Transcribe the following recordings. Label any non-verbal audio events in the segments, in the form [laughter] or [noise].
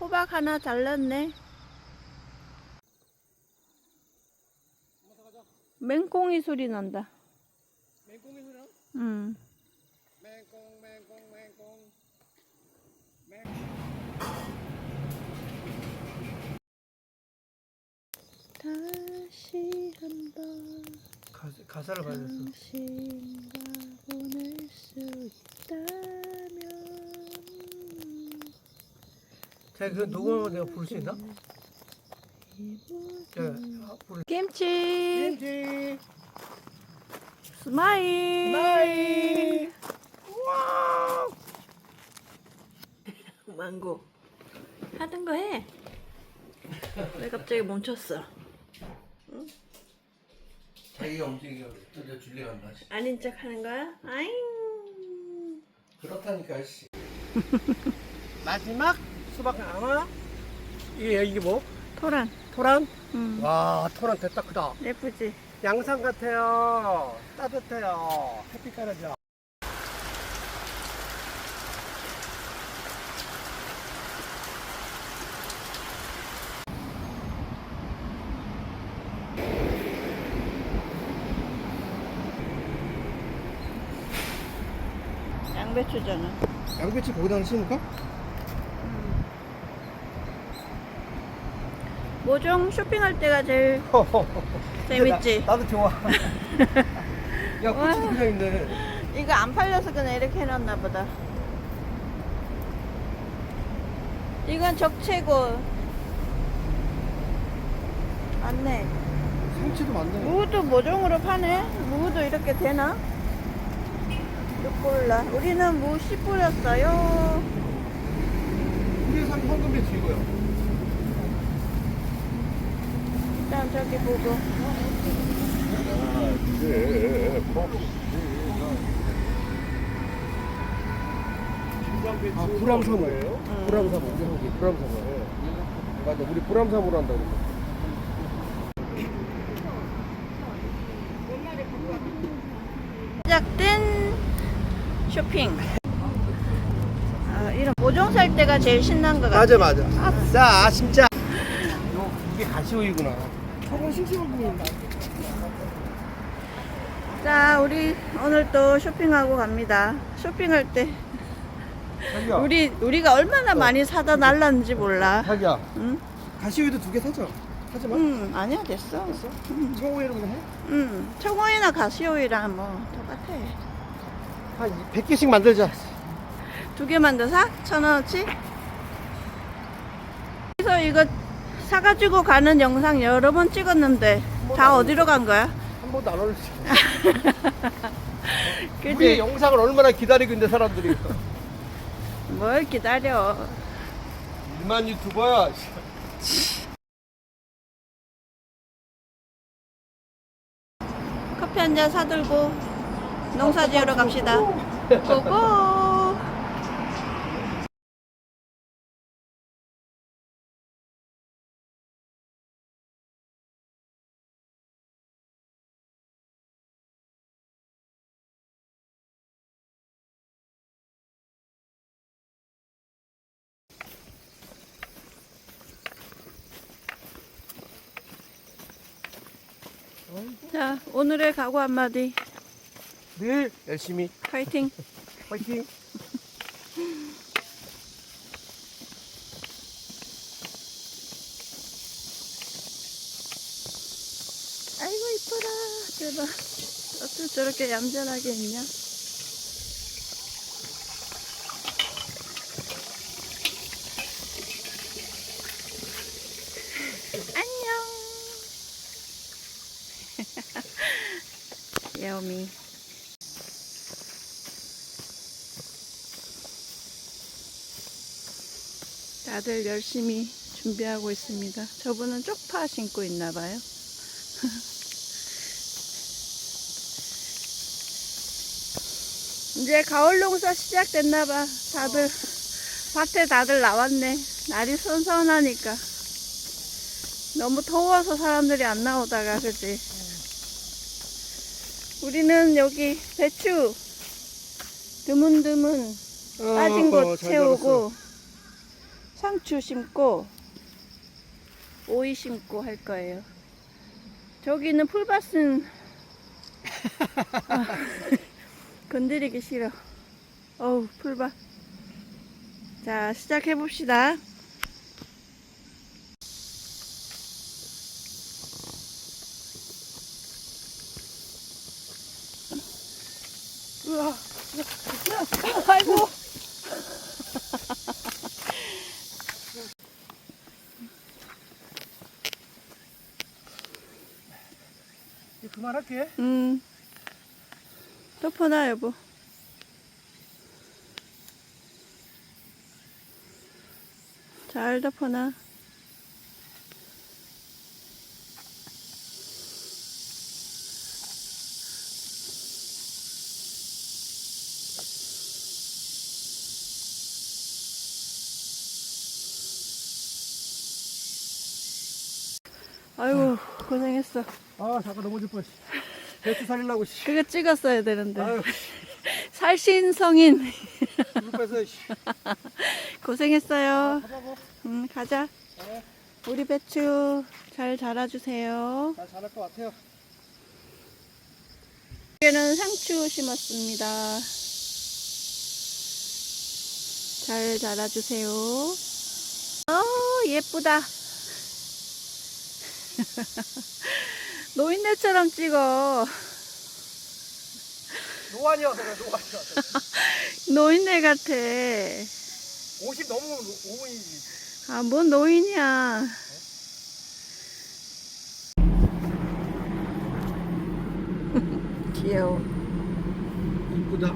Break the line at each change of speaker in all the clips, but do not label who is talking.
호박 하나 잘랐네. 맹꽁이 소리 난다.
맹꽁이 소리 나?
음.
맹꽁 맹꽁 맹꽁
다시 한 번
가사, 가사를 봐야 됐어
당신과 보낼 수 있다면
자, 그 녹음을 내가 부를 수 있나?
이
야, 부를
김치
김치
스마일
마이 와
망고 하던 거 해. 왜 갑자기 멈췄어?
자기가 움직이고 또 줄리 간다
아닌 척 하는 거야? 아잉.
그렇다니까 씨 마지막 수박 하나 이게 이게 뭐?
토란.
토란?
음.
와 토란 됐다 크다
예쁘지?
양산 같아요 따뜻해요 햇빛 가려져
양배추잖아.
양배추 거기다 심을까?
모종 쇼핑할 때가 제일 [laughs] 재밌지?
나, 도 좋아 [laughs] 야
와.
고추도 그냥 있네
이거 안 팔려서 그냥 이렇게 해놨나 보다. 이건 적채고. 맞네.
상추도 많네
무도 모종으로 파네? 무도 이렇게 되나? 몰라. 우리는 무 씨 뿌렸어요.
우리 산 황금 배추 이거요
일단 저기 보고.
아 불암사모
응.
불암사모 우리 한기 불암사모 맞아 우리 불암사모로 한다고
시작된 쇼핑. 아, 이런 모종 살 때가 제일 신난 것 같아.
맞아 맞아 아싸 진짜 요 이게 가시오이구나 저건 싱싱한 부분인다
자, 우리 오늘 또 쇼핑하고 갑니다. 쇼핑할 때
자기야
우리 우리가 얼마나 많이 사다 날랐는지 몰라.
자기야
응?
가시오이도 두 개 사자 하지 마
응, 아니야 됐어.
청오이로 그냥 해?
응, 청오이나 가시오이랑 뭐 똑같아.
한 100개씩 만들자
두 개만 더 사? 천 원어치? 그래서 이거 사가지고 가는 영상 여러 번 찍었는데 다 어디로 간 거야?
한 번도 안 올렸지 [laughs] 우리의
그지?
영상을 얼마나 기다리고 있는데 사람들이 [laughs]
뭘 기다려.
일만 유튜버야 [laughs]
커피 한 잔 사들고 농사 지으러 갑시다. 고고! 자, 오늘의 각오 한마디.
늘 열심히.
파이팅! [laughs]
화이팅.
아이고 이뻐라. 대박. 어쩜 저렇게 얌전하게 있냐 안녕 야오미 다들 열심히 준비하고 있습니다 저분은 쪽파 신고 있나 봐요 [laughs] 이제 가을 농사 시작됐나 봐. 다들 밭에 다들 나왔네. 날이 선선하니까. 너무 더워서 사람들이 안 나오다가 그지. 우리는 여기 배추 드문드문
어,
빠진 곳 채우고 상추 심고 오이 심고 할 거예요. 저기는 풀밭은 [laughs] 아, 건드리기 싫어. 어우 풀밭. 자 시작해 봅시다.
아.
아이고.
이제 그만할게.
음. 덮어놔 여보. 잘 덮어놔. 아이고 고생했어.
아 잠깐 넘어질 뻔. 배추 살리려고. 씨.
그거 찍었어야 되는데.
아유
살신 성인
죽을 뻔했어. 씨. [laughs]
고생했어요.
가자고.
음, 가자.
네.
우리 배추 잘 자라주세요.
잘 잘할 것 같아요.
여기는 상추 심었습니다. 잘 자라주세요. 어, 예쁘다. [laughs] 노인네처럼 찍어.
노안이어서 그래 노안이어서.
노인네 같아.
50 넘으면 오분이지.
아, 뭔 노인이야. 귀여워.
이쁘다.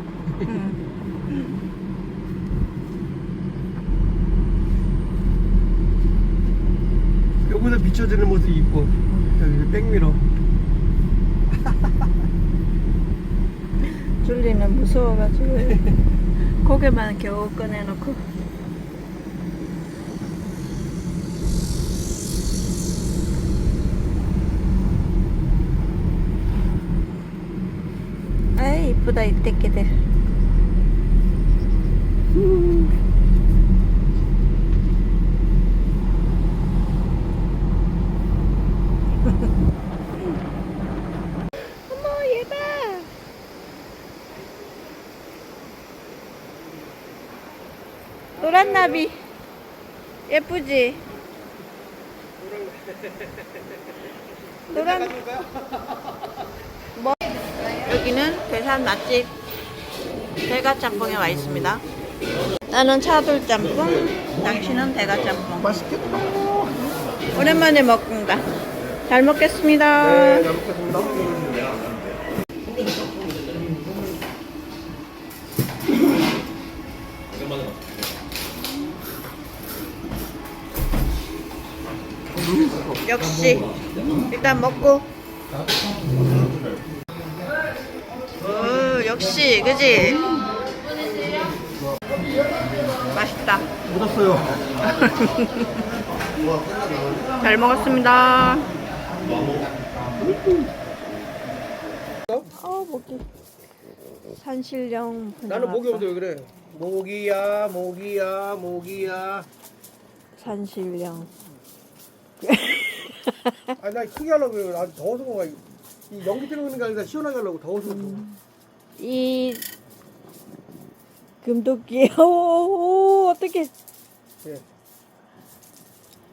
여기서 비춰지는 모습이 이뻐. 여기 백미러. [laughs]
줄리는 무서워가지고 [laughs] 고개만 겨우 꺼내놓고 아이 이쁘다 이 떼끼들 어머 얘봐 노란 나비 예쁘지? 노란 뭐? 여기는 대산 맛집 대가짬뽕에 와 있습니다. 나는 차돌짬뽕, 당신은 대가짬뽕.
맛있겠다.
오랜만에 먹는다. 잘 먹겠습니다.
네, 잘 먹겠습니다.
역시 일단 먹고. 오, 역시 그지? 맛있다.
묻었어요. [laughs]
잘 먹었습니다. 어 모기. 산신령.
나는 목이 없어 왜 그래? 모기야, 모기야, 모기야.
산신령. [laughs] [laughs]
아니 나 크게 하려고 그래. 나 더워서 그런가. 이 연기 들어오는 게 아니라 시원하게 하려고 더워서 그런 거.
이 금도끼. [laughs] 오, 어떻게?
예.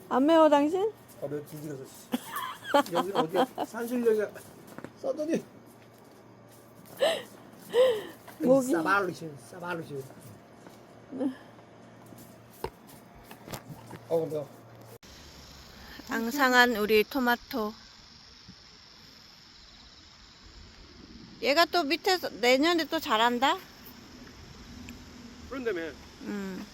안 매워 당신?
아, 뒤지겠어. 씨. 여기 어디야? [laughs] 산신령이야. 써더니.
목이.
사발루시, 사발루시. 어, 뭐 야?
앙상한 우리 토마토. 얘가 또 밑에서 내년에 또 자란다?
그런다며.
음.